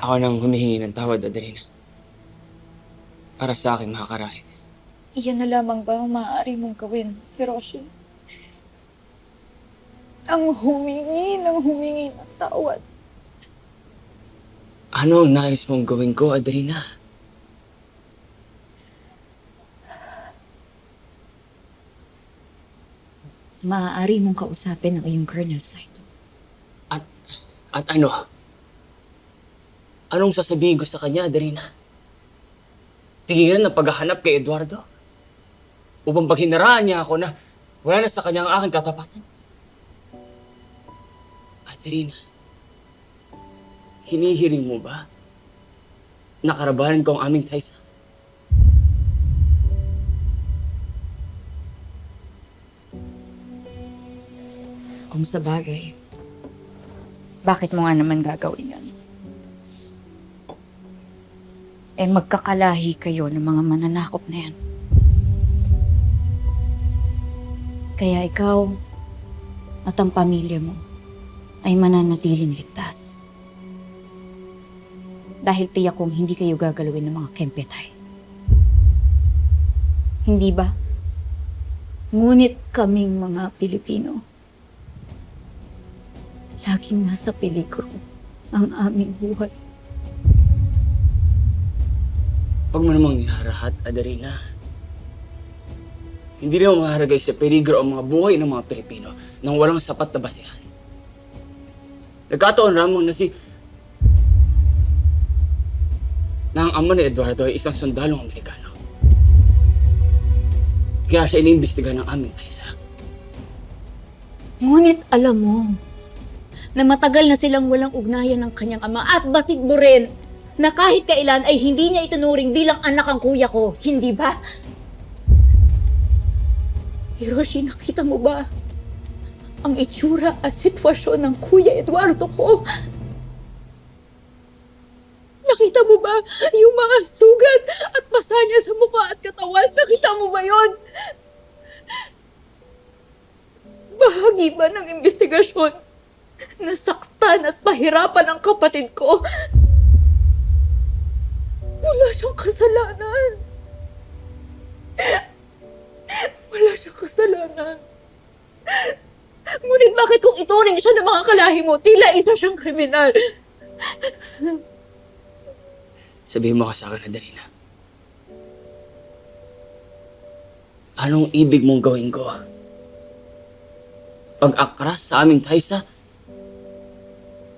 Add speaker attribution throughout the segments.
Speaker 1: Ako nang humihingi ng tawad, Adelina. Para sa aking makakarahi.
Speaker 2: Iyan na lamang ba ang maaari mong gawin, Hiroshi? Ang humingi ng humingi ng tawad.
Speaker 1: Ano ang nais mong gawin ko, Adelina?
Speaker 3: Maaari mong kausapin ang iyong Colonel Saito.
Speaker 1: At, at ano? Anong sasabihin ko sa kanya, Adelina? Tigilan ng paghahanap kay Eduardo? Upang pag hinaraan niya ako na wala na sa kanya ang aking katapatan? Adelina, hinihiling mo ba? Nakarabanan ko ang aming Taisa?
Speaker 3: Kung sa bagay, bakit mo nga naman gagawin yan? Eh magkakalahi kayo ng mga mananakop na yan. Kaya ikaw at ang pamilya mo ay mananatiling ligtas. Dahil tiyak kong hindi kayo gagalawin ng mga kempetay. Hindi ba? Ngunit kaming mga Pilipino, laging nasa peligro ang aming buhay.
Speaker 1: Huwag mo namang niharahat, Adelina. Hindi naman maharagay sa peligro ang mga buhay ng mga Pilipino nang walang sapat na basihan. Nagkataon lamang na si... na ang ama ni Eduardo ay isang sundalong Amerikano. Kaya siya iniimbestiga ng aming kaisa.
Speaker 3: Ngunit alam mo, na matagal na silang walang ugnayan ng kanyang ama at batid mo rin na kahit kailan ay hindi niya itunuring bilang anak ang kuya ko. Hindi ba? Hiroshi, nakita mo ba ang itsura at sitwasyon ng kuya Eduardo ko? Nakita mo ba yung mga sugat at basa niya sa mukha at katawan? Nakita mo ba yon? Bahagi ba ng investigasyon? Nasaktan at pahirapan ang kapatid ko. Wala siyang kasalanan. Wala siyang kasalanan. Ngunit bakit kung ituring siya ng mga kalahi mo, tila isa siyang kriminal?
Speaker 1: Sabihin mo ka sa akin, Adelina. Anong ibig mong gawin ko? Pag-akras sa aming Taisa?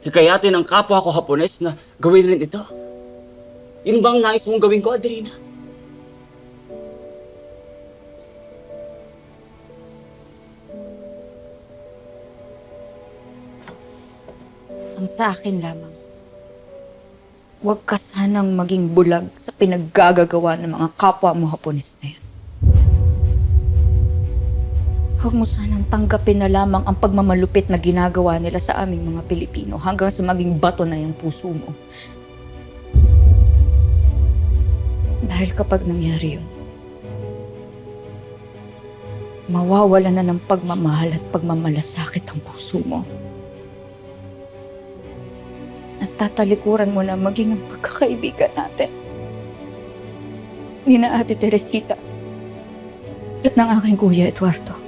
Speaker 1: Hikayatin ang kapwa ko Hapones na gawin rin ito? Yun ba ang nais mong gawin ko, Adelina?
Speaker 3: Ang sa akin lamang, huwag ka sanang maging bulag sa pinaggagagawa ng mga kapwa mo Hapones na yan. Huwag mo sanang tanggapin na lamang ang pagmamalupit na ginagawa nila sa aming mga Pilipino hanggang sa maging bato na yung puso mo. Dahil kapag nangyari yun, mawawala na ng pagmamahal at pagmamalasakit ang puso mo. At tatalikuran mo na maging ang pagkakaibigan natin. Ni na Ate Teresita at ng aking kuya Eduardo.